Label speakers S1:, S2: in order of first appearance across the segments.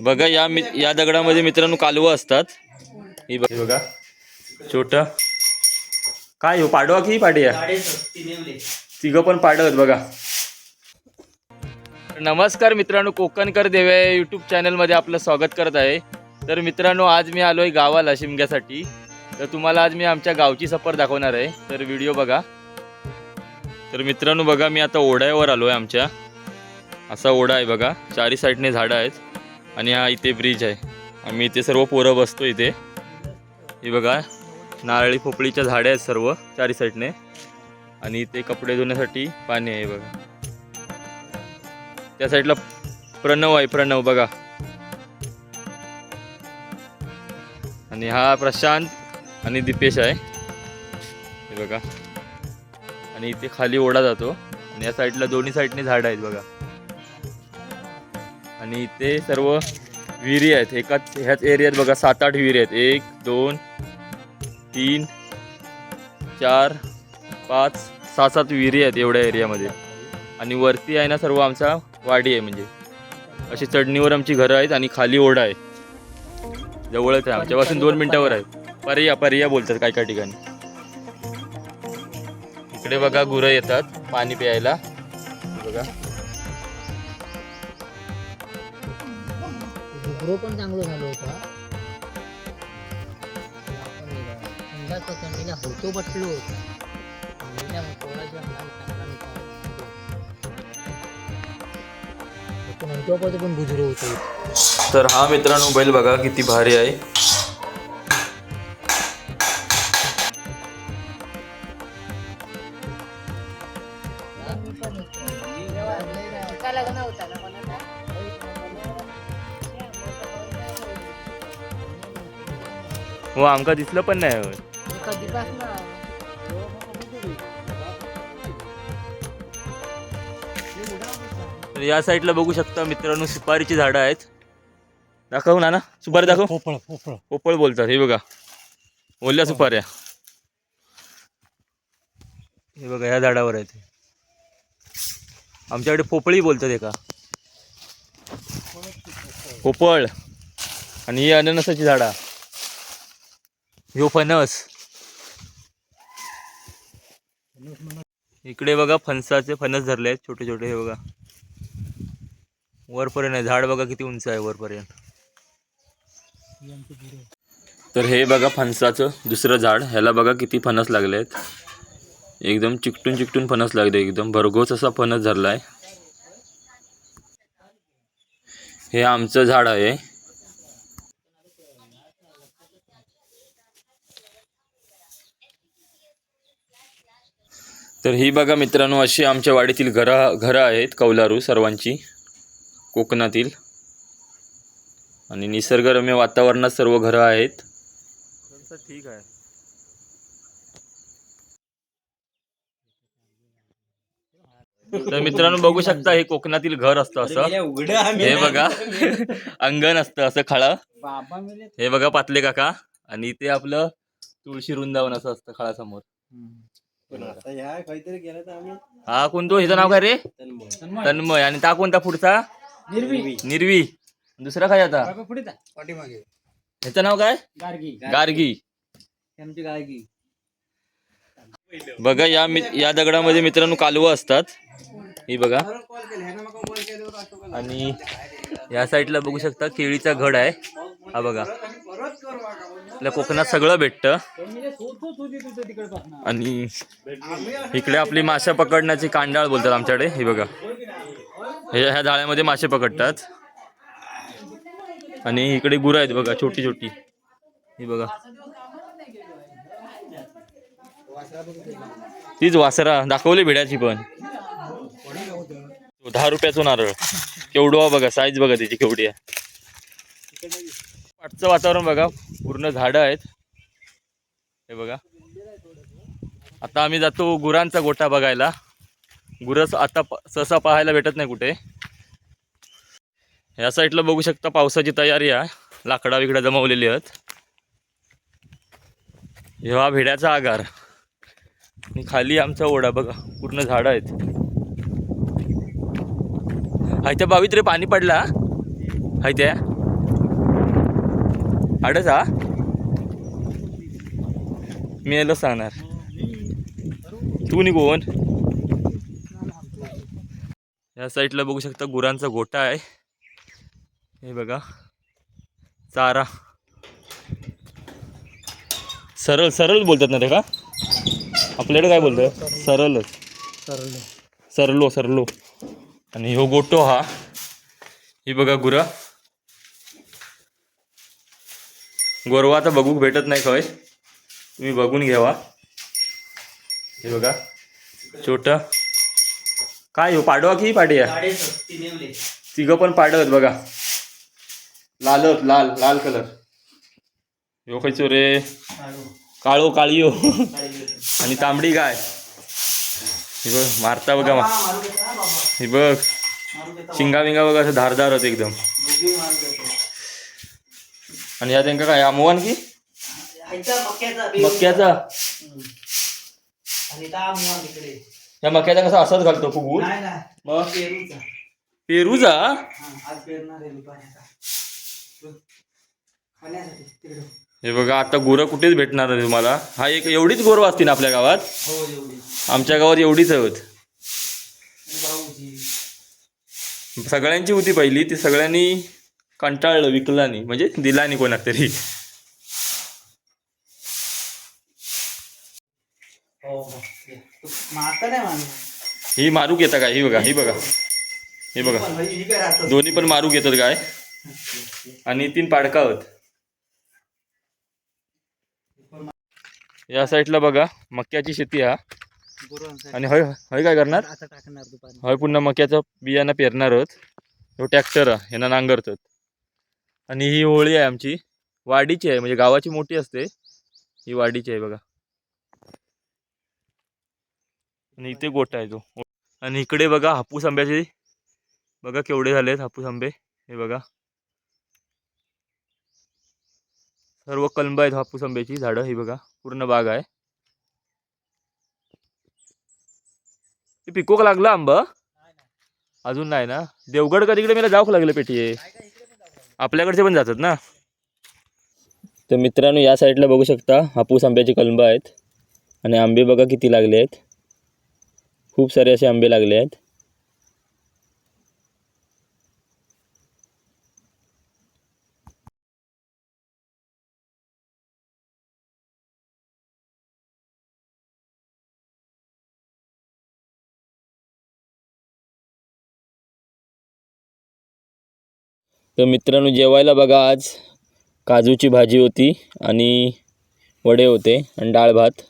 S1: बघा या मि या दगडामध्ये मित्रांनो कालवं असतात. ही बघ- बघा. छोट. काय हो पाडवा की पाडिया तिघं पण पाडवत बघा. नमस्कार मित्रांनो कोकणकर देव यूट्यूब चॅनलमध्ये आपलं स्वागत करत आहे. तर मित्रांनो आज मी आलो आहे गावाला शिमग्यासाठी. तर तुम्हाला आज मी आमच्या गावची सफर दाखवणार आहे. तर व्हिडिओ बघा. तर मित्रांनो बघा मी आता ओढ्यावर आलो आहे आमच्या. असा ओढा आहे बघा. चारी साईडने झाडं आहेत. आणि हा इथे ब्रिज आहे. आम्ही इथे सर्व पोरं बसतो इथे. हे बघा नारळी पोपळीच्या झाडे आहेत सर्व चारी साईडने आणि इथे कपडे धुण्यासाठी पाणी आहे बघा. त्या साईडला प्रणव आहे प्रणव बघा. आणि हा प्रशांत आणि दिपेश आहे. हे बघा. आणि इथे खाली ओढा जातो. आणि या साईडला दोन्ही साईडने झाडं आहेत बघा. आणि ते सर्व विहिरी आहेत. एकाच ह्याच एरियात बघा सात आठ विहिरी आहेत. एक दोन तीन चार पाच सहा सात विहिरी आहेत एवढ्या एरियामध्ये आणि वरती आहे ना सर्व आमचा वाडी आहे म्हणजे. अशी चढणीवर आमची घरं आहेत आणि खाली ओढा आहे. जवळच आहे आमच्यापासून दोन मिनटावर आहे. पर्या पर्या बोलतात काय काय ठिकाणी. इकडे बघा गुरं येतात पाणी प्यायला. बघा.
S2: ग्रो पण चांगलं झालं होतं. अंदाज होतो. बटलो होता. पण गुजरे होते.
S1: तर हा मित्रांनो बैल बघा किती भारी आहे. हो आमका दिसलं पण नाही होय. तर या साईडला बघू शकता मित्रांनो सुपारीची झाडं आहेत. दाखव ना ना सुपारी दाखव.
S2: पोपळ पोपळ.
S1: पोपळ बोलतात हे बघा. ओल्या सुपाऱ्या. हे बघा ह्या झाडावर आहेत. हे. आमच्याकडे पोपळी बोलतात एका. पोपळ. आणि ही अननसाची झाडा. ह्यो फणस. इकडे बघा फणसाचे फणस धरले आहेत छोटे छोटे हे बघा. वरपर्यंत आहे झाड बघा किती उंच आहे वरपर्यंत. तर हे बघा फणसाचं दुसरं झाड ह्याला बघा किती फणस लागले आहेत. एकदम चिकटून चिकटून फणस लागले एकदम भरघोस असा फणस धरला आहे हे आमचं झाड आहे. तर ही बघा मित्रांनो अशी आमच्या वाडीतील घरं घरं आहेत कौलारू सर्वांची कोकणातील. आणि निसर्गरम्य वातावरणात सर्व घरं आहेत. ठीक आहे तर मित्रांनो बघू शकता हे कोकणातील घर असतं असं. हे बघा अंगण असतं असं खळं. हे बघा पातले काका. आणि ते आपलं तुळशी वृंदावन असं असतं खळासमोर.
S3: काहीतरी केलं तर आम्ही
S1: हा कोणतो? ह्याचं नाव काय रे? तन्मय. आणि ता कोणता पुढचा?
S2: निर्वी.
S1: निर्वी. दुसरा काय आता?
S3: पाठीमागे.
S1: ह्याचं नाव काय?
S2: गार्गी.
S1: गार्गी.
S2: आमची गार्गी.
S1: बघा या मि या दगडामध्ये मित्रांनो कालवं असतात. ही बघा. आणि या साईडला बघू शकता केळीचा घड आहे. हा बघा. आपल्या कोकणात सगळं भेटतं. आणि इकडे आपली मासे पकडण्याची कांडाळ बोलतात आमच्याकडे हे बघा. हे ह्या जाळ्यामध्ये मासे पकडतात. आणि इकडे गुरं आहेत बघा छोटी छोटी. ही बघा. तीच वासरा दाखवली भिड्याची पण. दहा रुपयाचं नारळ. केवढं बघा साईज बघा त्याची केवढी आहे. पाठचं वातावरण बघा. पूर्ण झाडं आहेत. हे बघा. आता आम्ही जातो गुरांचा गोठा बघायला. गुरस आता सहसा पाहायला भेटत नाही कुठे. या साईडला बघू शकता पावसाची तयारी आहे. लाकडा विकडा जमवलेली आहेत. हेवा भिड्याचा आगार. आणि खाली आमचा ओढा बघा. पूर्ण झाडं आहेत. हायत्या बावीत रे पाणी पडला? हायत्या अडच आडच हा मी यायला सांगणार. तू निघून. या साईडला बघू शकता गुरांचा गोटा आहे. हे बघा. चारा. सरळ सरळ बोलतात ना ते का? आपल्याकडे काय बोलतं सरळच.
S2: सरले
S1: सरलो सरलो आणि ह्यो गोटो हा. ही बघा गुरा. गोरवा आता बघूक भेटत नाही खय तुम्ही बघून घ्यावा. हे बघा. छोट. काय हो पाडवा की पाडिया तिघं पण पाडवत बघा. लालत लाल लाल कलर यो खायचो रे काळो. काळियो. आणि तांबडी गाय. ही बघ मारता बघा मा. ही बघ. शिंगा बिंगा बघा असं धारदार होत एकदम. आणि ह्या त्यांका काय आमोवान की? मक्याचा या मक्याचा कसा असाच घालतो फुगून मग? पेरूचा. हे बघा आता गुरं कुठेच भेटणार नाही तुम्हाला. हा एक एवढीच गोरव असतील ना आपल्या गावात. आमच्या गावात एवढीच आहेत. सगळ्यांची होती पहिली ती सगळ्यांनी कंटाळलं विकला नाही म्हणजे दिला नाही कोणाक तरी ही मारूक येतं काय? ही बघा ही बघा. ही बघा. दोन्ही पण मारूक येतात काय? आणि तीन पाडका आहेत. या साईडला बघा मक्याची शेती हा. आणि हय हय काय करणार? हय पुन्हा मक्याचं बियाणं पेरणार आहोत. ह्यो ट्रॅक्टर ह्यांना नांगरतात. आणि ही होळी आहे आमची. वाडीची आहे म्हणजे गावाची मोठी असते. ही वाडीची आहे बघा. आणि इथे गोटा आहे तो आणि इकडे बघा हापूस आंब्याचे. बघा केवढे झाले आहेत हापूस आंबे. हे बघा. सर्व कलंब आहेत हापूस आंब्याची झाडं ही बघा. पूर्ण बाग आहे. पिकोक लागला आंबा? अजून नाही ना? देवगड का तिकडे? मला जाऊक लागलं पेटी आपल्याकडचे पण जातात ना? तर मित्रांनो या साईडला बघू शकता हापूस आंब्याची कलंब आहेत. आणि आंबे बघा किती लागले आहेत. खूप सारे असे आंबे लागले आहेत. तर मित्रांनो जेवायला बघा आज. काजूची भाजी होती आणि वडे होते आणि डाळ भात.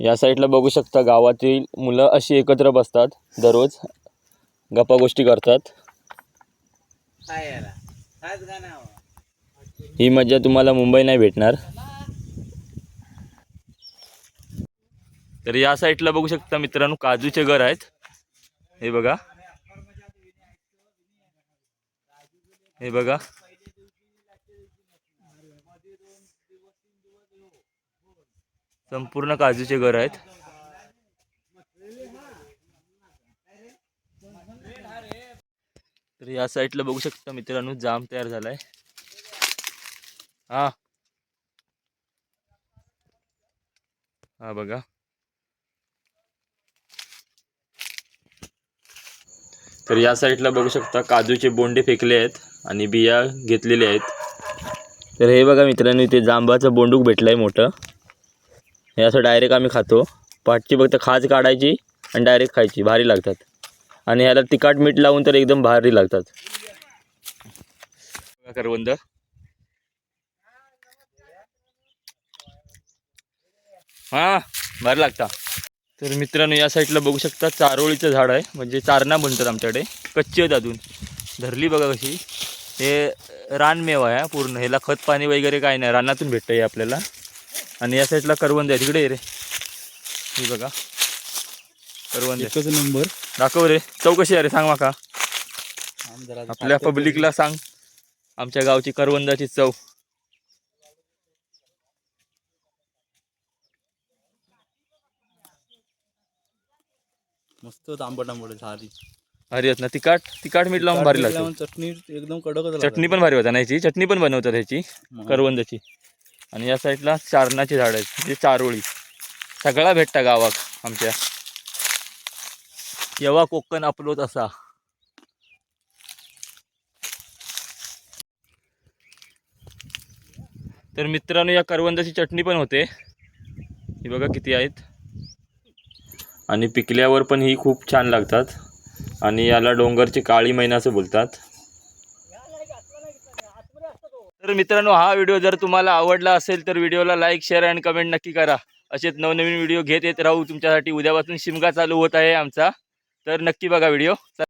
S1: या साईडला बघू शकता गावातील मुलं अशी एकत्र बसतात दररोज. गप्पा गोष्टी करतात. ही मज्जा तुम्हाला मुंबई नाही भेटणार. तर या साईडला बघू शकता मित्रांनो काजूचे घर आहेत. हे बघा. हे बघा. संपूर्ण काजूचे घर आहेत. तर या साईडला बघू शकता मित्रांनो जाम तयार झालाय. हा. हा बघा. तर या साईडला बघू शकता काजूचे बोंडे फेकले आहेत. आणि बिया घेतलेले आहेत. तर हे बघा मित्रांनो इथे जांबाचं बोंडूक भेटलं आहे मोठं. हे असं डायरेक्ट आम्ही खातो. पाठची फक्त खाज काढायची आणि डायरेक्ट खायची भारी लागतात. आणि ह्याला तिखट मीठ लावून तर एकदम भारी लागतात. करवंद. हा भारी लागता. तर मित्रांनो या साईडला बघू शकता चारोळीचं झाड आहे. म्हणजे चारणा बनतात आमच्याकडे. कच्ची आहेत अजून. धरली बघा कशी. हे रानमेवा आहे पूर्ण. ह्याला खत पाणी वगैरे काय नाही. रानातून भेटतं हे आपल्याला. आणि या साईडला करवंद आहे तिकडे रे. ही बघा. करवंद. आहे.
S3: नंबर.
S1: दाखव रे. चौकशी आहे रे. सांग माका. आपल्या पब्लिकला सांग. आमच्या गावची करवंदाची चव.
S3: मस्त आंबट आंबट झाली.
S1: भारी आहेत ना. तिखट तिखट मीठ लावून भारी लागतं.
S3: चटणी एकदम लागते.
S1: चटणी पण भारी होता ना याची चटणी पण बनवतात ह्याची. करवंदाची. आणि या साईडला चारणाची झाड आहेत. म्हणजे चारोळी. सगळा भेटता गावात आमच्या. येवा कोकण आपलोत असा. तर मित्रांनो या करवंदाची चटणी पण होते. ही बघा किती आहेत. आणि पिकल्यावर पण ही खूप छान लागतात. आणि याला डोंगरची काळी मैना असं बोलतात. तर मित्रांनो हा व्हिडिओ जर तुम्हाला आवडला असेल तर व्हिडिओला लाईक शेअर अँड कमेंट नक्की करा. असेच नवनवीन व्हिडिओ घेत येत राहू तुमच्यासाठी. उद्यापासून शिमगा चालू होत आहे आमचा. तर नक्की बघा व्हिडिओ.